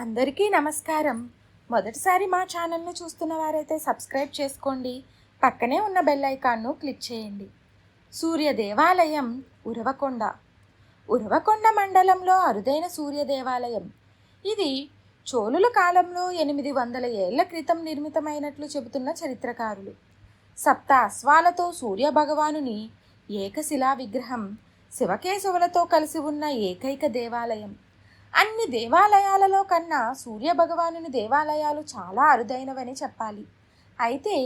అందరికీ నమస్కారం. మొదటిసారి మా ఛానల్ను చూస్తున్న వారైతే సబ్స్క్రైబ్ చేసుకోండి. పక్కనే ఉన్న బెల్ ఐకాన్ను క్లిక్ చేయండి. సూర్య దేవాలయం ఉరవకొండ. ఉరవకొండ మండలంలో అరుదైన సూర్య దేవాలయం ఇది చోళుల కాలంలో ఎనిమిది వందల ఏళ్ళ క్రితం నిర్మితమైనట్లు చెబుతున్న చరిత్రకారులు. సప్త అశ్వాలతో సూర్య భగవానుని ఏకశిలా విగ్రహం శివకేశవులతో కలిసి ఉన్న ఏకైక దేవాలయం. అన్ని దేవాలయాలలో కన్నా సూర్య భగవానుని దేవాలయాలు చాలా అరుదైనవని చెప్పాలి. అయితే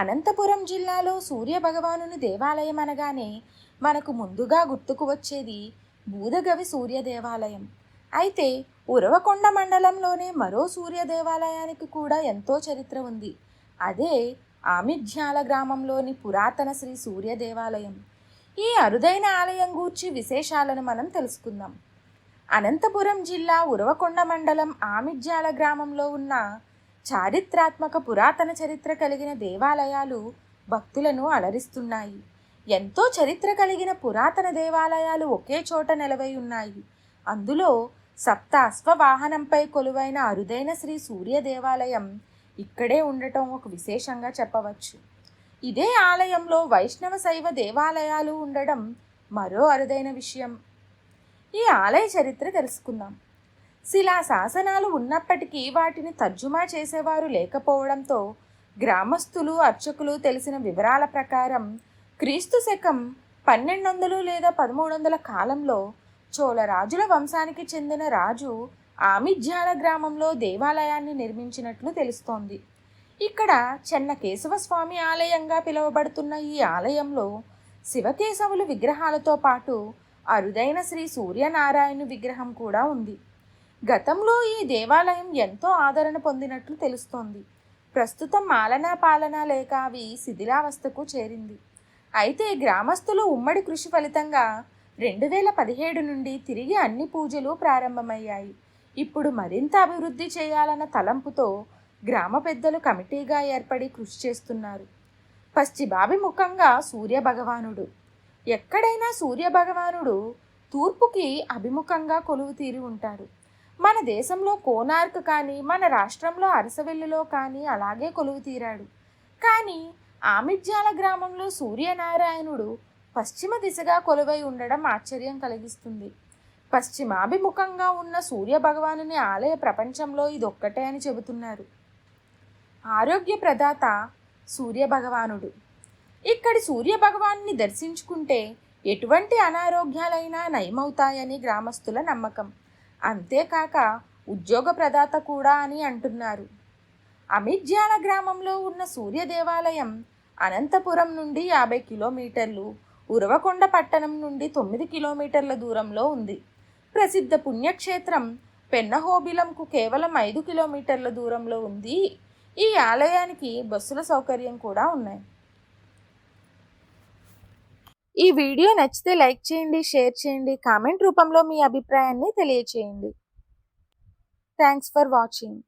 అనంతపురం జిల్లాలో సూర్య భగవానుని దేవాలయం అనగానే మనకు ముందుగా గుర్తుకు వచ్చేది బూదగవి సూర్య దేవాలయం అయితే ఉరవకొండ మండలంలోనే మరో సూర్య దేవాలయానికి కూడా ఎంతో చరిత్ర ఉంది. అదే ఆమిధ్యాల గ్రామంలోని పురాతన శ్రీ సూర్య దేవాలయం ఈ అరుదైన ఆలయం గూర్చి విశేషాలను మనం తెలుసుకుందాం. అనంతపురం జిల్లా ఉరవకొండ మండలం ఆమిడ్జాల గ్రామంలో ఉన్న చారిత్రాత్మక పురాతన చరిత్ర కలిగిన దేవాలయాలు భక్తులను అలరిస్తున్నాయి. ఎంతో చరిత్ర కలిగిన పురాతన దేవాలయాలు ఒకే చోట నిలవై ఉన్నాయి. అందులో సప్త అశ్వవాహనంపై కొలువైన అరుదైన శ్రీ సూర్య దేవాలయం ఇక్కడే ఉండటం ఒక విశేషంగా చెప్పవచ్చు. ఇదే ఆలయంలో వైష్ణవ శైవ దేవాలయాలు ఉండడం మరో అరుదైన విషయం. ఈ ఆలయ చరిత్ర తెలుసుకుందాం. శిలా శాసనాలు ఉన్నప్పటికీ వాటిని తర్జుమా చేసేవారు లేకపోవడంతో గ్రామస్తులు అర్చకులు తెలిసిన వివరాల ప్రకారం క్రీస్తు శకం పన్నెండు వందలు లేదా పదమూడు వందల కాలంలో చోళ రాజుల వంశానికి చెందిన రాజు ఆమిజ్యాల గ్రామంలో దేవాలయాన్ని నిర్మించినట్లు తెలుస్తోంది. ఇక్కడ చెన్నకేశవ స్వామి ఆలయంగా పిలువబడుతున్న ఈ ఆలయంలో శివకేశవులు విగ్రహాలతో పాటు అరుదైన శ్రీ సూర్యనారాయణ విగ్రహం కూడా ఉంది. గతంలో ఈ దేవాలయం ఎంతో ఆదరణ పొందినట్లు తెలుస్తోంది. ప్రస్తుతం మాలనా పాలన లేక అవి శిథిలావస్థకు చేరింది. అయితే గ్రామస్తులు ఉమ్మడి కృషి ఫలితంగా రెండు వేల పదిహేడు నుండి తిరిగి అన్ని పూజలు ప్రారంభమయ్యాయి. ఇప్పుడు మరింత అభివృద్ధి చేయాలన్న తలంపుతో గ్రామ పెద్దలు కమిటీగా ఏర్పడి కృషి చేస్తున్నారు. పశ్చిమాభిముఖంగా సూర్య భగవానుడు ఎక్కడైనా సూర్య భగవానుడు తూర్పుకి అభిముఖంగా కొలువు తీరి ఉంటాడు. మన దేశంలో కోనార్క్ కానీ మన రాష్ట్రంలో అరసవెల్లిలో కానీ అలాగే కొలువు తీరాడు. కానీ ఆమిడ్యాల గ్రామంలో సూర్యనారాయణుడు పశ్చిమ దిశగా కొలువై ఉండడం ఆశ్చర్యం కలిగిస్తుంది. పశ్చిమాభిముఖంగా ఉన్న సూర్య భగవానుని ఆలయ ప్రపంచంలో ఇదొక్కటే అని చెబుతున్నారు. ఆరోగ్య ప్రదాత సూర్య భగవానుడు ఇక్కడి సూర్య భగవాన్ని దర్శించుకుంటే ఎటువంటి అనారోగ్యాలైనా నయమవుతాయని గ్రామస్తుల నమ్మకం. అంతేకాక ఉద్యోగ ప్రదాత కూడా అని అంటున్నారు. అమిజ్యాల గ్రామంలో ఉన్న సూర్య దేవాలయం అనంతపురం నుండి యాభై కిలోమీటర్లు ఉరవకొండ పట్టణం నుండి తొమ్మిది కిలోమీటర్ల దూరంలో ఉంది. ప్రసిద్ధ పుణ్యక్షేత్రం పెన్నహోబిలంకు కేవలం ఐదు కిలోమీటర్ల దూరంలో ఉంది. ఈ ఆలయానికి బస్సుల సౌకర్యం కూడా ఉన్నాయి. ఈ వీడియో నచ్చితే లైక్ చేయండి షేర్ చేయండి కామెంట్ రూపంలో మీ అభిప్రాయాన్ని తెలియచేయండి. Thanks for watching